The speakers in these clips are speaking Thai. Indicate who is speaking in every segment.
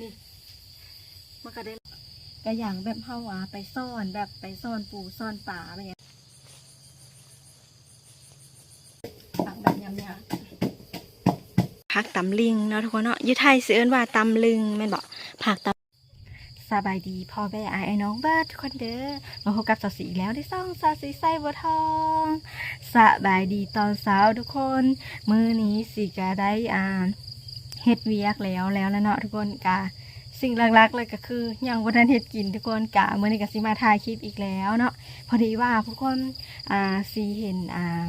Speaker 1: นี่มันก็ได้กระอย่างแบบเฮาอะไปซ่อนแบบไปซ่อนปูซ่อนป่าอะไรอย่างเงี้ยผักแบบยำยผักตำลิงเนาะทุกคนเนาะอยุไทยเสือเอิ้นว่าตำลึงแม่นบอกผักตำสบายดีพ่อแม่อายไอ้น้องเบิร์ดทุกคนเด้อมาพบกับสาวสีอีกแล้วที่ซ่องสาวสีไส้บัวทองสบายดีตอนเช้าทุกคน มือนี้สิกาได้อ่าน เฮ็ดเวียกแล้วแล้วแล้วเนาะทุกคนกาสิ่งหลักๆเลยก็คือยังวันนั้นเฮ็ดกินทุกคนกะมือนี้ก็สิมาถ่ายคลิปอีกแล้วเนาะพอดีว่าทุกคนอ่าสีเห็นอ่า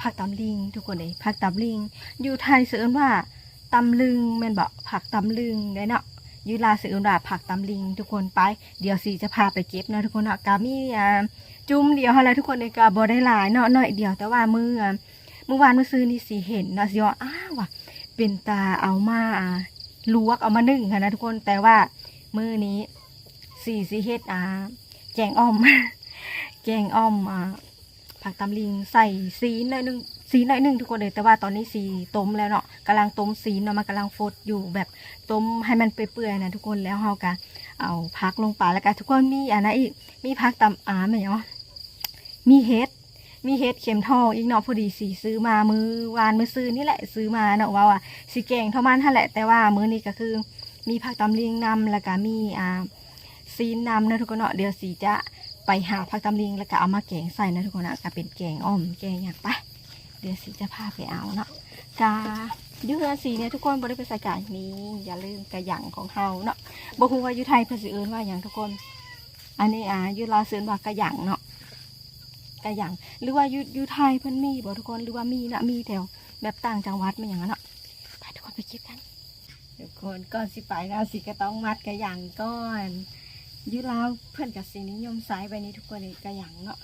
Speaker 1: ผักตำลิง ทุกคนเลยผักตำลิง อยู่ไทยเสือว่าตำลึงแม่นบอกผักตำลึงได้เนาะอยูลาเสือว่าผักตำลิง ทุกคนไป เดี๋ยวสีจะพาไปเก็บเนาะทุกคนเนาะกามีอ่าจุ่มเดียวอะไรทุกคนในกาบอได้หลายเนาะหน่อยเดียวแต่ว่ามืออเมื่อวานเมื่อซื้อนี่สีเห็นเนาะสิว่าอ้าวว่ะ เป็นตาเอามาอ่าลวกเอามานึ่งค่ะนะทุกคนแต่ว่ามือนี้สีสีเฮ็ดอ่าแกงอ่อมแกงอ่อมอ่าผักตำลิงใส่ซีหน่อยหนึงซีหน่อยหนึงทุกคนเลยแต่ว่าตอนนี้สีต้มแล้วเนาะกำลังต้มซีเนาะมันกำลังฟดอยู่แบบต้มให้มันเปื่อยๆนะทุกคนแล้วเฮาก็เอาพักลงไปแล้วก็ทุกคนมีอันนั้นอีกมีพักตำอาไหมเนาะมีเฮ็ด มีเฮ็ดเข็มทองอีกเนาะพอดีสีซื้อมามือวานมือซื้อนี่แหละซื้อมาเนาะว่าว่าสีแกงเท่ามันท่าแหละแต่ว่ามือนี้ก็คือ มีผักตำลิงนำแล้วก็มีอ่าซีนนำนะทุกคนเนาะเดี๋ยวสีจะไปหาผักตำลิงแล้วก็เอามาแกงใส่นะทุกคนนะก็เป็นแกงอ้อมแกงอย่างไปเดี๋ยวสีจะพาไปเอาเนาะกายูเฮือนสีเนี่ยทุกคนบริไปใส่กากนี้อย่าลืมกระหยังของเฮาเนาะบ่ฮู้ว่าอยู่ไทยเพิ่นสิเอิ้นว่าหยังทุกคน อันนี้อ่าอยูลาวเซินว่ากระหยังเนาะ กะหยังหรือว่าอยูอยูไทยเพิ่นมีบ่ทุกคนหรือว่ามีนะมีแถวแบบต่างจังหวัดมันอย่างนั้นเนาะไปทุกคนไปคิดกันทุกคนก่อนสิไปแล้วสิก็ต้องมัดกระหยังก่อนอยูลาวเพิ่อนกับสินิยมใช้ไปนี้ทุกคนเลยกระหยังเนาะ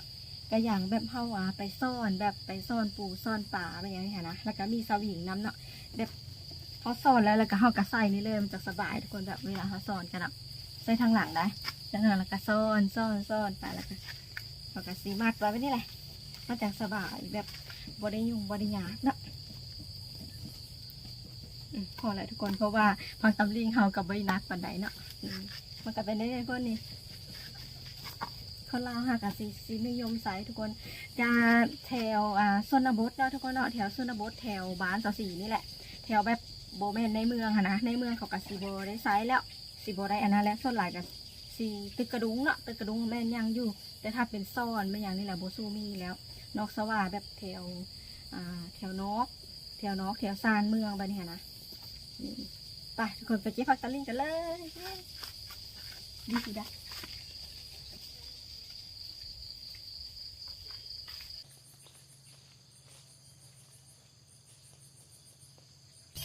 Speaker 1: กระหยังแบบเฮาว่าไปซ่อนแบบไปซ่อนปูซ่อนป่าอะไรอย่างเงี้นะแล้วก็มีสวิงน้ำเนาะแบบพอซ่อนแล้วแล้วก็เฮาก็ใส่นี่เลยมันจะสบายทุกคนแบบเวลาเฮาซ่อนกันเนาะใส่ทางหลังได้แล้วก็ซ่อนซ่อนซ่อนไปแล้วก็ แล้วก็สีมัดไว้ไว้นี่แหละมาจากสบายแบบบริยุงบริยาเนาะพอแล้วทุกคนเพราะว่าพังตำลิงเฮากับใบนักปันใดเนาะมันก็เป็นได้พวกนี้คนลาหากะสีสีนิยมใส่ทุกคนจะแถวอ่าชนบทเนาะทุกคนเนาะแถวชนบทแถวบ้านสสีนี่แหละ แถวแบบโบแมนในเมืองค่ะนะในเมืองเขากะสีโบได้ไซส์แล้วสีโบได้อันนั้นแล้วส่วนหลายกะสีตึกกระดุงเนาะตึกกระดุงแม่นยังอยู่ แต่ถ้าเป็นซ่อนไม่อย่างนี่แหละโบซูมีแล้ว นอกสว่าแบบแถวอ่าแถวนอกแถวนอกแถวซานเมืองไปนี่ค่ะนะไปทุกคนไปเก็บผักตะลิงกันเลยดีสิด้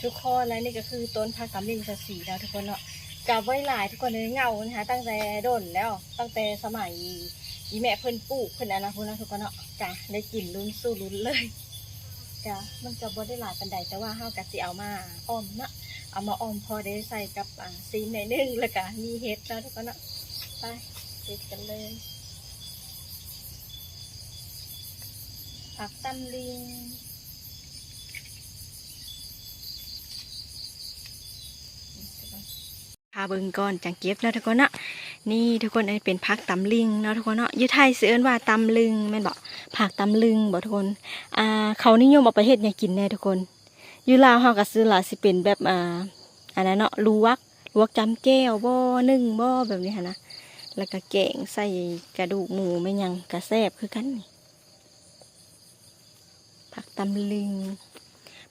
Speaker 1: ทุกคนแล้วนี่ก็คือต้นผักตำลิงสสีแล้วทุกคนเนาะกับไว้หลายทุกคนเลยเงานะคะตั้งแต่โดนแล้วตั้งแต่สมัย อีแม่เพิ่นปลูกเพิ่นอนนะพุ่นนะทุกคนเนาะจ้ะได้กินลุ้นสู้ลุ้นเลยจ้ะมันก็บ่ได้หลายปันใดแต่ว่าเฮากะสิเอามาอ้อมนะเอามาอ้อมพอได้ใส่กับอ่าซีนในนึงแล้วก็มีเห็ดแล้วทุกคนเนาะไปเด็ดกันเลยผักตำลิงพาเบิ่งก่อนจังเก็บแล้วทุกคนเนาะ นี่ทุกคนอันนี้เป็นผักตำลึงเนาะทุกคนเนาะยู่ไทยเสือเอิ้นว่าตำลึงแม่นบอกผักตำลึงบอกทุกคนอ่าเขานิยมเอาไปเฮ็ดหยังกินแน่ทุกคนยูลาวเฮาก็ซื้อหลายสิเป็นแบบอ่าอันนั้นเนาะลวกลวกจำแก้วบ่นึ่งบ่แบบนี้หันะแล้วก็แกงใส่กระดูกหมูไม่ยังกระแซบคือกันนี่ผักตำลึง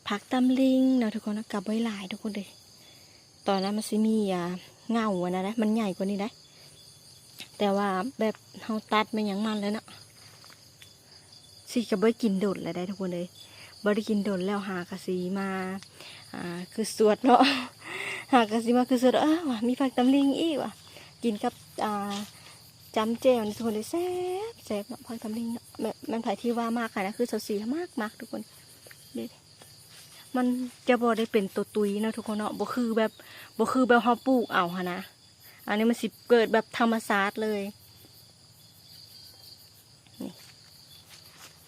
Speaker 1: ผักตำลึงเนาะทุกคนนะกับไว้หลายทุกคนเลยตอนนั้นมันสิมีอ่าเงาอะนะนะมันใหญ่กว่านี้ได้ แต่ว่าแบบเฮาตัดไม่ยังมันแล้วเนาะสิก็บ่ได้กินโดดเลยได้ทุกคนเลยบ่ได้กินโดดแล้วหากระสีมาอ่าคือสวดเนาะหากระสีมาคือสวดอ้าวว่ะมีผักตำลิงอีกว่ะกินกับอ่าจำแจ่วนี่ทุกคนเลยแซ่บแซ่บเนาะผักตำลิงเนาะแบบมันไผ่ที่ว่ามากค่ะนะคือสดสีมากมากทุกคนเด็ดมันจะบ่ได้เป็นตัวตุยเนาะทุกคนเนาะบ่คือแบบบ่คือแบบเฮาปลูกเอาหะนะ อันนี้มันสิเกิดแบบธรรมศาสตร์เลยนี่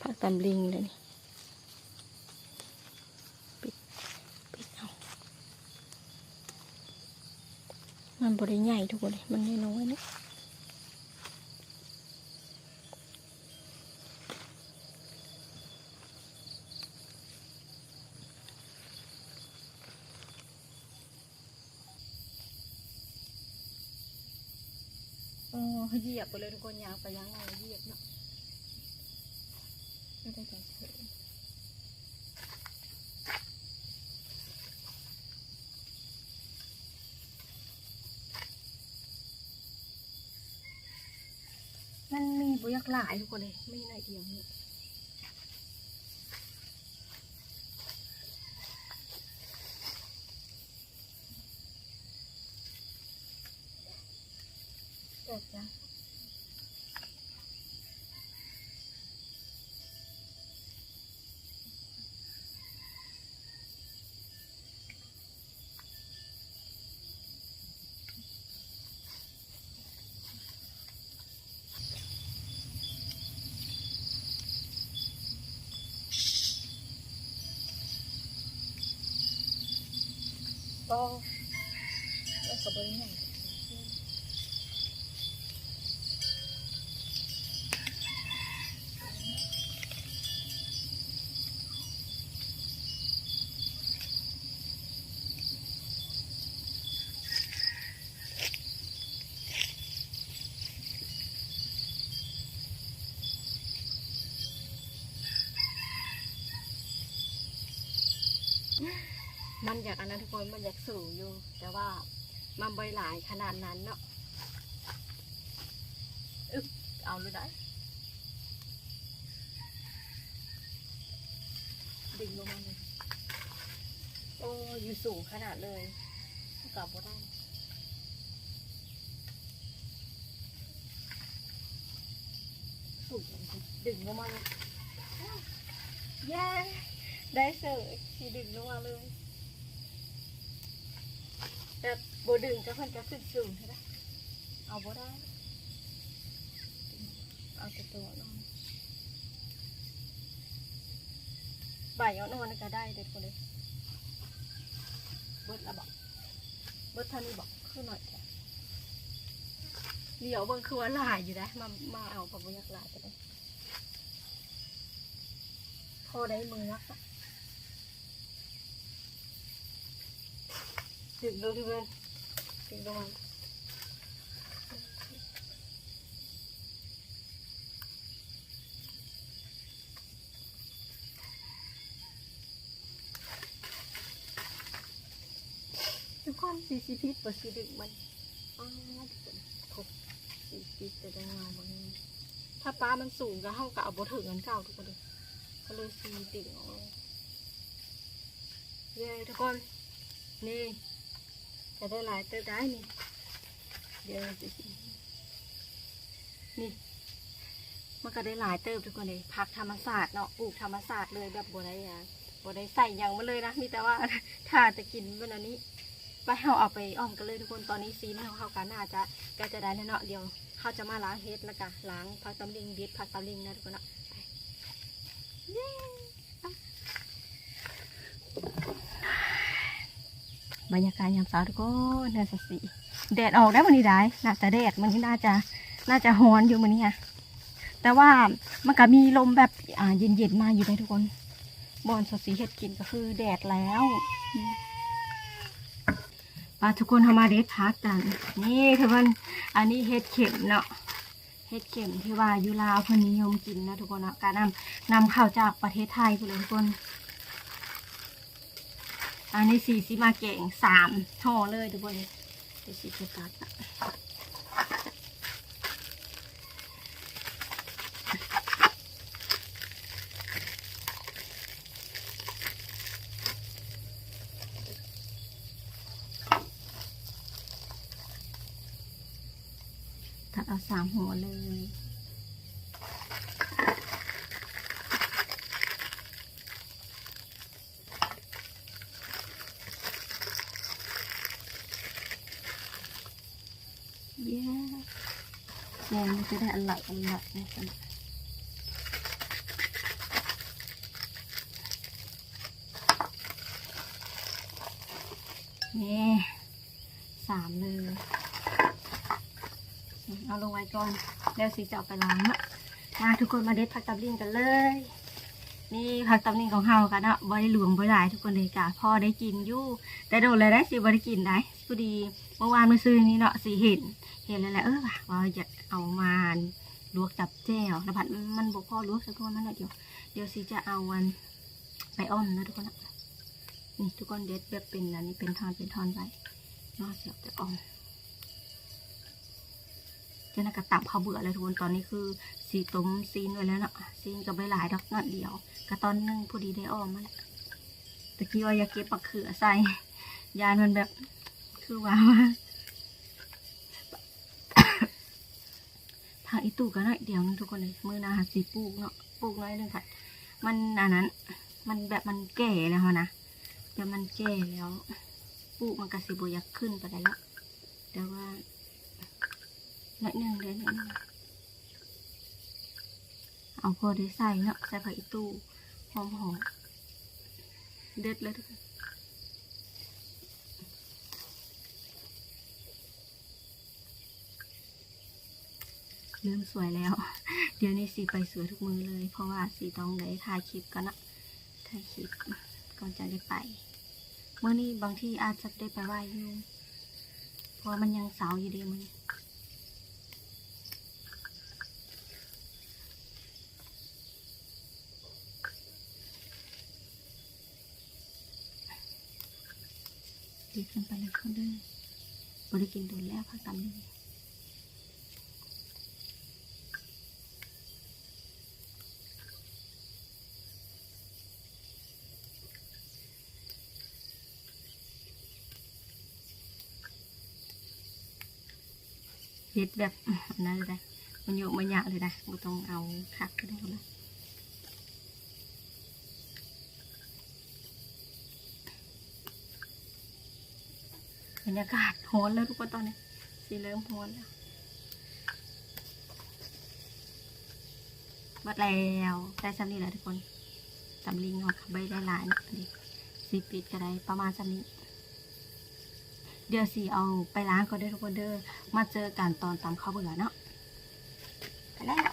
Speaker 1: ผักตำลิงเลยนี่ปิดปิดเอามันบริใหญ่ทุกคนเลยมันน้อยๆเนี่ อ้เหยียบไปเลยทุกคนยางไปยางมาเหยียบเนาะไม่ได้ใจเฉยมันมีบุยักหลายทุกคนเลยไม่ในเดียวนี่ เกิดจ้ะ ก็ก็กับบริหาร มันอยากอันนั้นทุกคนมันอยากสูงอยู่ แต่ว่ามันใบหลายขนาดนั้นเนาะอึ๊บเอาเลยได้ดึงลงมาเลยโอ้อยู่สูงขนาดเลยกลับบ่ได้สูงดึงลงมาเลยเย้ได้เสิร์ฟดึงลงมาเลย แต่โบดึงจะเพิ่นจะขึ้นสูงใช่ไหมเอาโบได้ เอาแต่ตัวลงบ่ายเอานอนก็ได้เด็ดคนเลยเบิดละบอกเบิดท่านี้บอกขึ้นหน่อยแค่เดี๋ยวเบิ่งคือว่าหลายอยู่นะมามาเอาปะบุยักหลายไปเลยพอได้มือนักอะ ถึงดูที่เพื่อนถึงตรงนั้นทุกคนสีสีพิษปะสีดึกมันอ้าวทุกคนครบสีพิษจะได้งามกว่านี้ถ้าปลามันสูงก็เท่ากับเอาบถึงเงินเก่าทุกคนเลยก็เลยสีดิ่งออกมาเย้ทุกคนนี่ จะได้หลายเติมได้นี่ เดี๋ยวนี่มันก็ได้หลายเติมทุกคนเลยพักธรรมศาสตร์เนาะปลูกธรรมศาสตร์เลยแบบบัได้ยังบัได้ใส่ยังมาเลยนะมีแต่ว่าถ้าจะกินวันนี้ไปเฮาเอาไปอ้อมกันเลยทุกคนตอนนี้ซีนเฮาเข้ากันน่าจะก็จะได้แล้วเนาะเดี๋ยวเขาจะมาล้างเฮ็ดแล้วก็ล้างผักตำลิงดิดผักตำลิงนะทุกคนเนาะ บรรยากาศยามเช้าทุกคนเดือนสีแดดออกได้วันนี้ได้น่าจะแดดมันนี้น่าจะน่าจะฮ้อนอยู่มันนี้ค่ะแต่ว่ามันก็มีลมแบบอ่าเย็นๆมาอยู่ได้ทุกคนบอนสดสีเห็ดกินก็คือแดดแล้วมปลาทุกคนทำมาเด็ดพักกัน นี่ทุกคนอันนี้เห็ดเข็มเนาะเห็ดเข็มที่ว่ายูลาวเพิ่นนิยมกินนะทุกคนเนาะการนำนำเข้าจากประเทศไทยไปเลยทุกคน อันนี้สีสีมาเก่งสามท่อเลยทุกคนเดี๋ยวสีจะตัดอะตัดเอาสามหัวเลย เย้แกงมัน จะได้อร่อยอร่อยนะคะนี่สามเลย เอาลงไว้ก่อน แล้วสีจะเอาไปล้างเนะมาทุกคนมาเด็ดผักตำลิงกันเลย นี่ผักตำลิงของเฮากันเนาะบริหลวงบริหลายทุกคนเลยกะพ่อได้กินยู่ แต่โดนเลยได้สิบริกินได้พอดีเมื่อวานเมื่อซื้อนี้เนาะสีเห็น เห็นแล้วแหละเออว่ะว่าจะเอามาลวกจับแจ่วแล้วผัดมันบอกพ่อลวกสักคนมันหน่อยเดียวเดี๋ยวสิจะเอาวันไปอ้อมนะทุกคนนะนี่ทุกคนเด็ดแบบเป็นอันนี้เป็นทอนเป็นทอนไว้นอกเสียบแต่อ้อม จ้านักกระตับเขาเบื่อเลยทุกคนตอนนี้คือสีต้มซีนไว้แล้วเนาะซีนกับใบหลายดอกนัดเดียวกระตอนนึงพอดีได้ออมมาแล้วตะกี้ว่าอยากเก็บปักเขือใส่ยานมันแบบคือว่าทางอีตู่ก็น้อยเดียวนึงทุกคนเลยมือหนาหาสีปลูกเนาะปลูกน้อยหนึงค่ะ มันอันนั้น มันแบบมันแก่แล้วนะเดี๋ยวมันแก่แล้วปลูกมันกระสิบอยากขึ้นไปได้แล้วแต่ว่า น้อยหนึ่งเลยน้อยหนึ่งเอาพอได้ใส่เนาะใส่ผักอีตู่หอมหอมเด็ดเลยทุกคนเริ่มสวยแล้ว เดี๋ยวนี้สีไปสวยทุกมือเลย เพราะว่าสีต้องได้ถ่ายคลิปกันนะถ่ายคลิปก่อนจะได้ไปเมื่อนี้บางที่อาจจะได้ไปไหว้อยู่เพราะมันยังสาวอยู่ดีมัน ดีขึ้นไปเลยคนเด้อบริกินโดนแล้วพักตำนี้เฮ็ดแบบนั้นเลยนะมันโยกมันยะเลยนะไม่ต้องเอาคักก็ได้นะ บรรยากาศโหนแล้วทุกคนตอนนี้สีเริ่มโหนแล้ววัดแล้วได้ซ้ำนี่แหละทุกคนตำลิงเอาใบได้หลายดิสีปิดก็ได้ประมาณซ้ำนี้เดี๋ยวสิเอาไปล้างก็ได้ทุกคนเด้อมาเจอกันตอนตำข้าวเบื่อเนาะไปแล้ว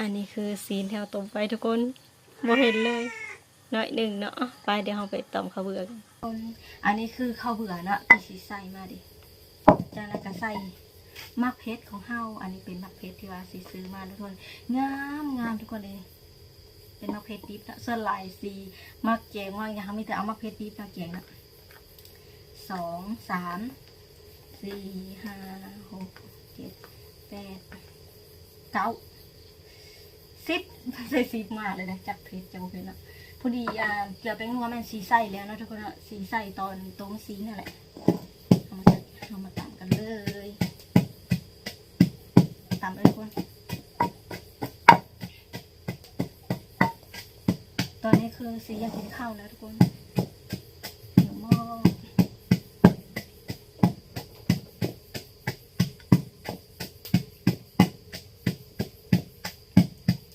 Speaker 1: อันนี้คือซีนแถวต้มไฟทุกคนบ่เห็นเลยน้อยหนึ่งเนาะไปเดี๋ยวเราไปต้มข้าวเบื่อกันอันนี้คือข้าวเบื่อนะที่สิใส่มาดิจานั้นก็ใส่มักเพชรของเฮาอันนี้เป็นมักเพชรที่ว่าสิซื้อมาทุกคนงามงามทุกคนเลยเป็นมักเพชรดิบเนะส่วนลายสีมักแกงว่าอย่างมีแต่เอามักเพชรดิบมาแกงนะสองสามสี่ห้าหกเจ็ดแปดเก้า ซิปใส่สิปมากเลยนะจักเพชรจังเพชรนะพอดีอ่าเกลือแป้งนัวแม่นสีใส่แล้วนะทุกคนนะสีใส่ตอนตรงสีนั่นแหละเอามาเอามาตำกันเลยตำเลยทุกคนตอนนี้คือสีอยากกินข้าวแล้วทุกคนหิวมาก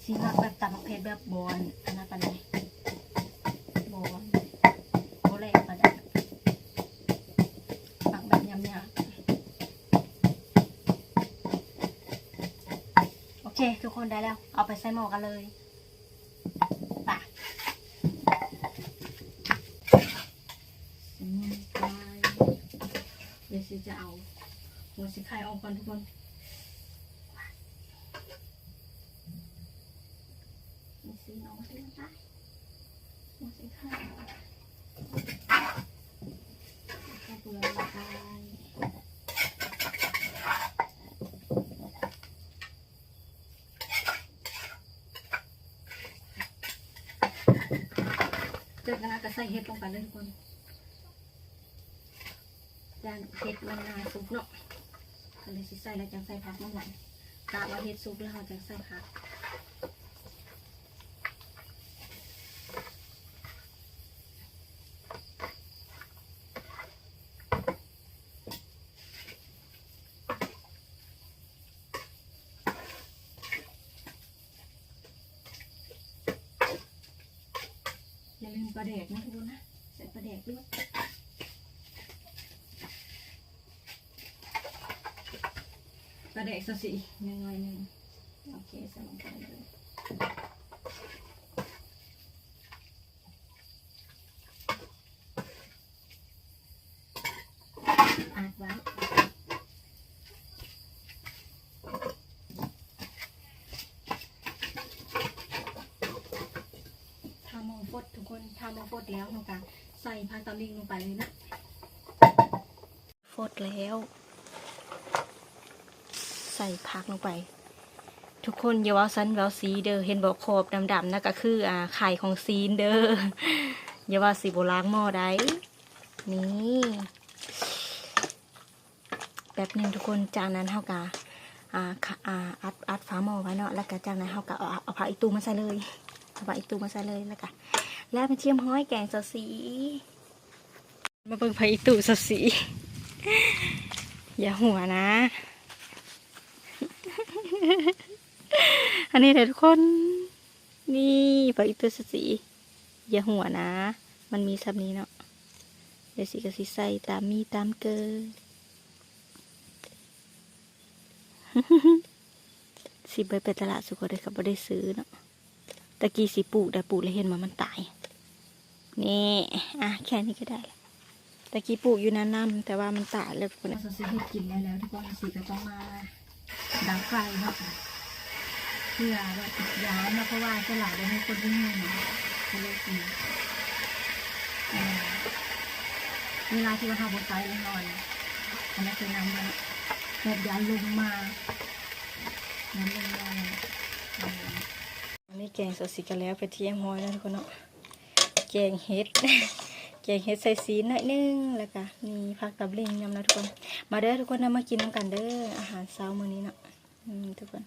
Speaker 1: สีมัก แบบบอลอันนั้นปะเนี่ยบอลโบแรกปะเนี่ยปักแบบยำๆโอเค ทุกคนได้แล้ว เอาไปใส่หม้อกันเลยปอืมไปเดี๋ยวสิจะเอาหัวสิไข่ออกก่อนทุกคนสิน้องสิไปหัวสิไข่ข้าว เปลือกลงไปเจอกันนะก็ใส่เห็ดลงไปเลยทุกคนจานเห็ดมันนาสุกเนาะก็เลยสิใส่แล้วจังใส่ผักมันหลังตาว่าเห็ดสุกแล้วเราจังใส่ผักอย่าลืมปลาแดกนะทุกคนนะ ใส่ปลาแดกด้วยปลาแดกสักสิหนึ่งหน่อยหนึ่งโอเคใส่ลงไปเลยอาดไว้ทำมองฟดทุกคนทำมองฟดแล้วน้องกาใส่พันตำลิงลงไปเลยนะฟด แล้ว ใส่ผักลงไป ทุกคนอย่าว่าซันแววซีเด้อเห็นบอกขอบดำๆนะก็คืออ่าไข่ของซีนเด้ออย่าว่าสีโบล้างหม้อได้นี่แป๊บหนึ่งทุกคนจากนั้นเฮากะอ่าค่ะอ่าอัดอัดฝาหม้อไว้เนาะแล้วก็จากนั้นเฮากะเอาเอาผักอีตูมาใส่เลยเอาผักอีตูมาใส่เลยแล้วก็แล้วมาเชียมห้อยแกงสสีมาเบิ่งผักอีตูสสี อย่าหัวนะ อันนี้เลยทุกคน นี่ปลาอิตุสสี อย่าหัวนะ มันมีซับนี้เนาะเดี๋ยวสิก็สิใส่ตามมีตามเกอสิไปไปตลาดสุโขทัยเขาไม่ได้ซื้อเนาะตะกี้สิปลูกแต่ปลูกแล้วเห็นว่ามันตาย นี่ อะ แค่นี้ก็ได้ ตะกี้ปลูกอยู่นั้นน้ำแต่ว่ามันตายแล้วคนเราซื้อเห็ดกินแล้วแล้วทุกคนสิก็ต้องมาดังไฟเนาะเพื่อแบบย้ายนะเพราะว่าจะหลายได้ให้คนที่นี่นะก็เลยกินเวลาที่ว่าทำบนไฟเลยนอนอันนั้นคือนำมันแบบย้ายลงมาน้ำลงมาอันนี้แกงสดสีกันแล้วไปเที่ยงห้อยแล้วทุกคนเนาะแกงเห็ด แกงเห็ดใส่ซีนหน่อยนึงแล้วก็มีผักตับลิงยำนะทุกคน มาเด้อทุกคนนะมากินน้ำกันเด้ออาหารเช้ามื้อนี้เนาะทุกคน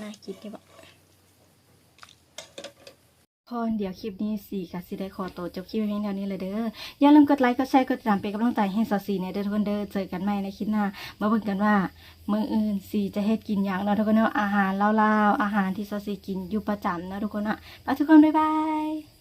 Speaker 1: น่ากินดีบ่คนเดี๋ยวคลิปนี้สี่กับสีได้ขอตัวจบคลิปเพียงเท่านี้เลยเด้ออย่าลืมกดไลค์กดแชร์กดติดตามเป็นกำลังใจให้สาวสีเนี่ยเด้อทุกคนเด้อเจอกันใหม่ในคลิปหน้ามาเบิ่งกันว่ามื้ออื่นสีจะเฮ็ดกินอย่างเนาะทุกคนเนาะอาหารลาวๆอาหารที่สาวสีกินอยู่ประจำเนาะทุกคนเนาะไปทุกคนบ๊ายบาย